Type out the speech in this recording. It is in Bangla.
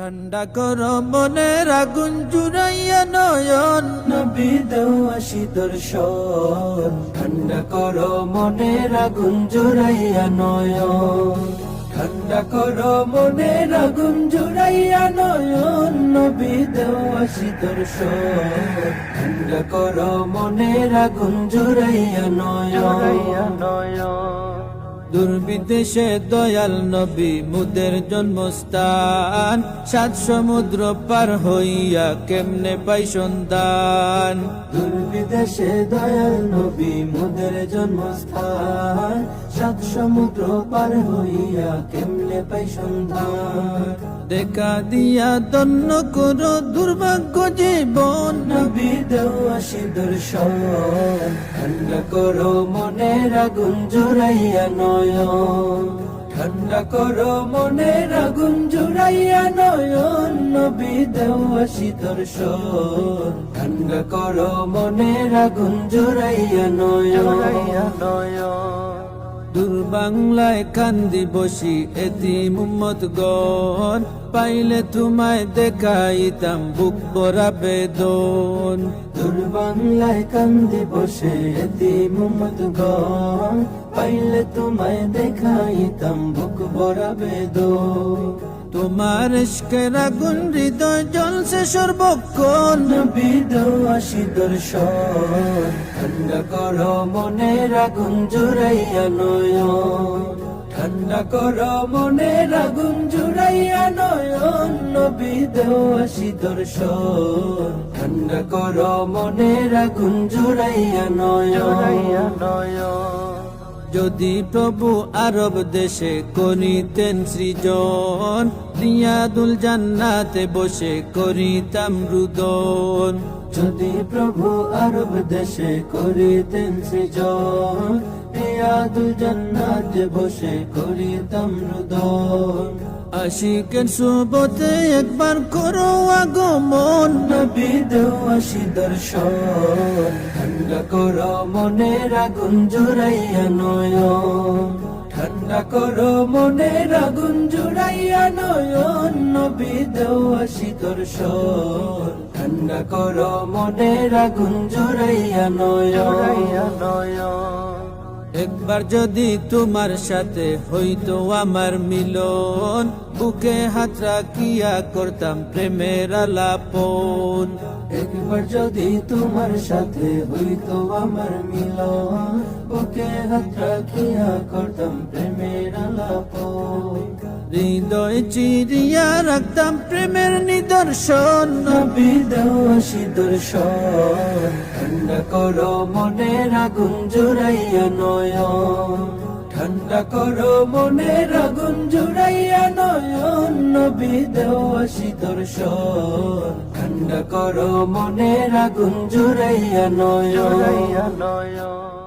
ঠান্ডা কর মনের আগুন জুড়াইয়া নয়ন। নবী দেওয়া দর্শন। ঠান্ডা করো মনের আগুন জোড়াইয়া নয়ন। ঠান্ডা করো মনের আগুন জোড়াইয়া নয়ন। নবী দেওয়া দর্শন। ঠান্ডা করো মনের আগুন জোড়াইয়া নয়ন। দুর্বিদেশে দয়াল নবী, মুদের জন্মস্থান। সাত সমুদ্র পার হইয়া কেমনে পাই সন্তান দুর্বিদেশে দয়াল নবী, মুদের জন্মস্থান। সাত সমুদ্র পার হইয়া কেমনে পাই সন্ধান দেখা দিয়া দন্য করো দুর্ভাগ্য জীবন। নবী দেওয়াসি দর্শন ঠান্ডা করো মনের আগুন জোড়াইয়া নয়ন। ঠান্ডা করো মনের আগুন জোড়াইয়া নয়ন নবী দেওয়াসি দর্শন ঠান্ডা করো মনের আগুন জোড়াইয়া নয়ন। দূর বাংলায় কান্দি বসি এতি মুম্মত গন পাইলে তোমায় দেখাইতাম বুক বরা বেদন। দূর বাংলায় কান্দি বসে এতি মুমত গন পাইলে তোমায় দেখাইতাম বুক বড়া বেদন। তোমার ইশকের আগুন হৃদয় জ্বলছে সর্বক্ষণ। দেওয়াসি দর্শন। ঠান্ডা করো মনের আগুন জোড়াইয়া নয়ন। ঠান্ডা করো মনের আগুন জোড়াইয়া নয়ন নবী দেওয়াসি দর্শন। ঠান্ডা করো মনের আগুন জোড়াইয়া নয়ন। যদি প্রভু আরব দেশে করিতেন সৃজন রিয়াদুল জান্নাতে বসে করিতাম রুদন। যদি প্রভু আরব দেশে করিতেন সৃজন রিয়াদু জান্নাত বসে করিতাম রুদন। আশিকের সুবতে একবার করো আগমন। নবী দেওয়াসি দর্শন ঠান্ডা করো মনের আগুন জোড়াইয়া নয়ন। ঠান্ডা করো মনের আগুন জোড়াইয়া নয়ন নবী দেওয়াসি দর্শন। ঠান্ডা করো মনের আগুন জোড়াইয়া নয়ন একবার যদি তোমার সাথে হইতো আমার মিলন বুকে হাত রাখিয়া করতাম প্রেমের আলাপন। একবার যদি তোমার সাথে হইতো আমার মিলন ওকে হাত রাখিয়া করতাম প্রেমের আলাপ হৃদয় চিরিয়া রাখতাম প্রেমের নিদর্শন। নবী দেওয়াসি দর্শন। ঠান্ডা করো মনের আগুন জোড়াইয়া নয়ন। ঠান্ডা করো মনের আগুন জোড়াইয়া নয়ন। নবী দেওয়াসি দর্শন। ঠান্ডা করো মনের আগুন জোড়াইয়া নয়ন।